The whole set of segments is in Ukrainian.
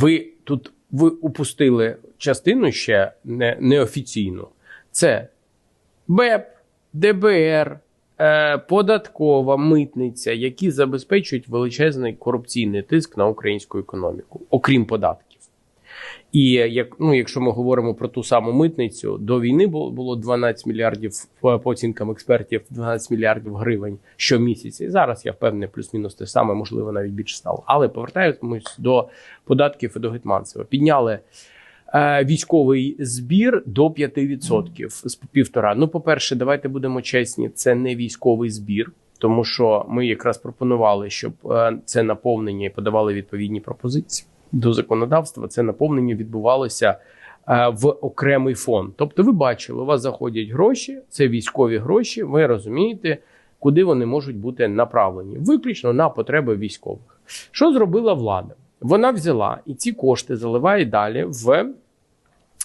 Ви тут ви упустили частину ще не, неофіційну. Це БЕП, ДБР, е, податкова, митниця, які забезпечують величезний корупційний тиск на українську економіку, окрім податків. І як ну, якщо ми говоримо про ту саму митницю, до війни було, було 12 мільярдів по по оцінкам експертів, 12 мільярдів гривень щомісяця. І зараз я впевнений, плюс-мінус те саме, можливо, навіть більше стало. Але повертаємось до податків і до Гетманцева. Підняли е, військовий збір до 5% з півтора. Ну, по-перше, давайте будемо чесні, це не військовий збір. Тому що ми якраз пропонували, щоб е, це наповнення і подавали відповідні пропозиції до законодавства. Це наповнення відбувалося е, в окремий фонд. Тобто, ви бачили, у вас заходять гроші, це військові гроші. Ви розумієте, куди вони можуть бути направлені, виключно на потреби військових. Що зробила влада? Вона взяла і ці кошти заливає далі в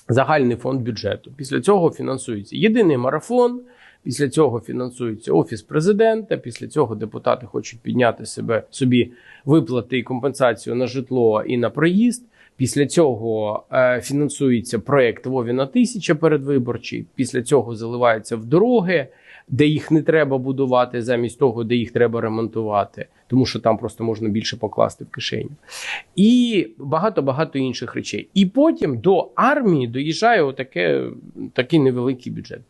загальний фонд бюджету. Після цього фінансується єдиний марафон. Після цього фінансується офіс президента. Після цього депутати хочуть підняти себе собі виплати і компенсацію на житло і на проїзд. Після цього е, фінансується проект Вовіна тисяча передвиборчий. Після цього заливається в дороги, де їх не треба будувати, замість того, де їх треба ремонтувати, тому що там просто можна більше покласти в кишеню. І багато багато інших речей. І потім до армії доїжджає отаке, такий невеликий бюджет.